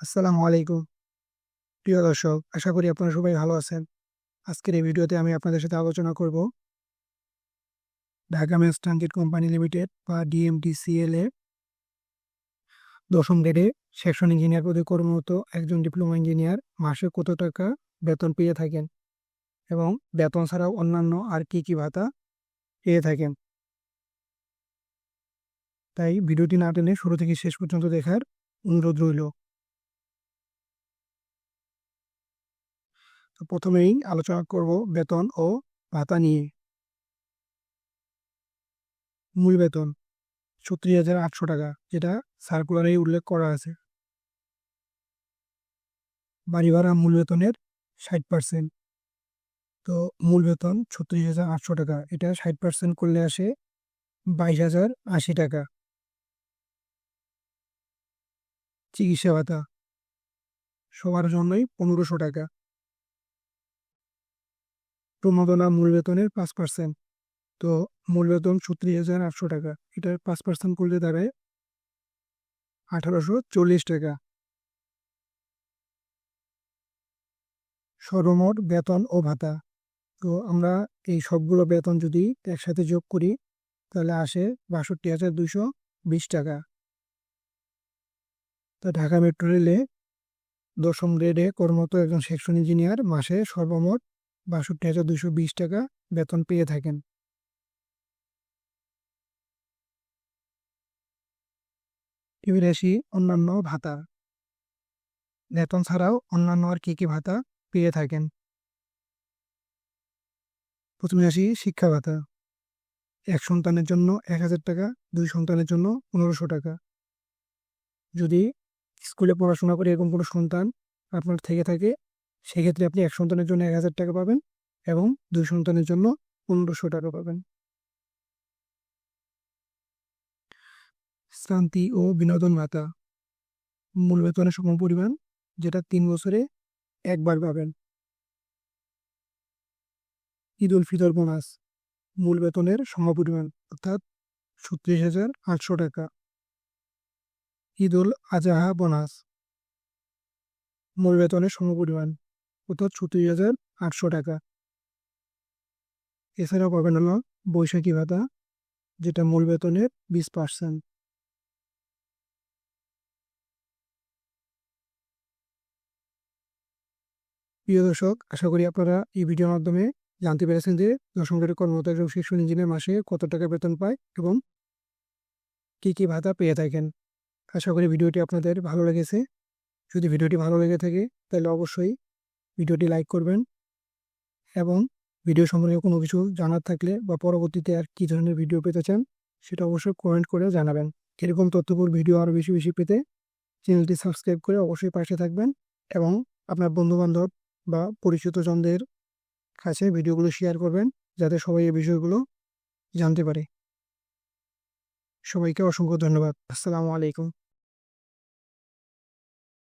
আসসালামু আলাইকুম। প্রিয় দর্শক, আশা করি আপনারা সবাই ভালো আছেন। আজকের এই ভিডিওতে আমি আপনাদের সাথে আলোচনা করব Dhaka mass transit company limited বা ডিএমটিসিএল এ দশম গ্রেডে সেকশন ইঞ্জিনিয়ার পদে কর্মরত একজন ডিপ্লোমা ইঞ্জিনিয়ার মাসে কত টাকা বেতন পেয়ে থাকেন এবং বেতন ছাড়াও অন্যান্য আর কি কি ভাতা পেয়ে থাকেন? তাই ভিডিওটি না টেনে শুরু থেকে শেষ পর্যন্ত দেখার অনুরোধ রইল। তো প্রথমেই আলোচনা করব বেতন ও ভাতা নিয়ে। মূল বেতন, ছত্রিশ হাজার আটশো টাকা, যেটা সার্কুলারে উল্লেখ করা আছে। বাড়ি ভাড়া মূল বেতনের ষাট পার্সেন্ট তো মূল বেতন ছত্রিশ হাজার আটশো টাকা, এটা ষাট পার্সেন্ট করলে আসে বাইশ হাজার আশি টাকা। চিকিৎসা ভাতা, সবার জন্যই পনেরোশো টাকা। প্রণোদনা মূল বেতনের পাঁচ পার্সেন্ট তো মূল বেতন ছত্রিশ হাজার আটশো টাকা। এটার পাঁচ পার্সেন্ট করলে দাঁড়ায় আঠারোশো চল্লিশ টাকা। সর্বমোট বেতন ও ভাতা। তো আমরা এই সবগুলো বেতন যদি একসাথে যোগ করি, তাহলে আসে বাষট্টি হাজার দুশো বিশ টাকা। তো ঢাকা মেট্রো রেলে দশম গ্রেডে কর্মরত একজন সেকশন ইঞ্জিনিয়ার মাসে সর্বমোট বাষট্টি হাজার দুশো বিশ টাকা বেতন পেয়ে থাকেন। এবার আসি অন্যান্য ভাতা। বেতন ছাড়াও অন্যান্য আর কী কী ভাতা পেয়ে থাকেন? প্রথমে আসি শিক্ষা ভাতা। এক সন্তানের জন্য এক হাজার টাকা, দুই সন্তানের জন্য পনেরোশো টাকা। যদি স্কুলে পড়াশোনা করে এরকম কোনো সন্তান আপনার থেকে থাকে সেক্ষেত্রে আপনি এক সন্তানের জন্য এক হাজার টাকা পাবেন এবং দুই সন্তানের জন্য পনেরোশো টাকা পাবেন। শ্রান্তি ও বিনোদন ভাতা। মূল বেতনের সম পরিমাণ যেটা তিন বছরে একবার পাবেন। ঈদ উল ফিতর বোনাস। মূল বেতনের সমপরিমাণ অর্থাৎ ছত্রিশ হাজার আটশো টাকা। ঈদ উল আজাহা বোনাস। মূল বেতনের সমপরিমাণ অর্থাৎ ছত্রিশ হাজার আটশো টাকা। এছাড়াও পাবেন হলো বৈশাখী ভাতা, যেটা মূল বেতনের বিশ পার্সেন্ট প্রিয় দর্শক, আশা করি আপনারা এই ভিডিওর মাধ্যমে জানতে পেরেছেন যে দশম গ্রেডের কর্মরত একজন শীর্ষ ইঞ্জিনিয়ার মাসে কত টাকা বেতন পায় এবং কী কী ভাতা পেয়ে থাকেন। আশা করি ভিডিওটি আপনাদের ভালো লেগেছে। যদি ভিডিওটি ভালো লেগে থাকে, তাহলে অবশ্যই ভিডিওটি লাইক করবেন এবং ভিডিও সম্পর্কে কোনো কিছু জানার থাকলে বা পরবর্তীতে আর কী ধরনের ভিডিও পেতে চান সেটা অবশ্যই কমেন্ট করে জানাবেন। এরকম তথ্যপূর্ণ ভিডিও আরও বেশি বেশি পেতে চ্যানেলটি সাবস্ক্রাইব করে অবশ্যই পাশে থাকবেন এবং আপনার বন্ধুবান্ধব বা পরিচিত জনদের কাছে ভিডিওগুলো শেয়ার করবেন যাতে সবাই এই বিষয়গুলো জানতে পারে। সবাইকে অসংখ্য ধন্যবাদ। আসসালামু আলাইকুম।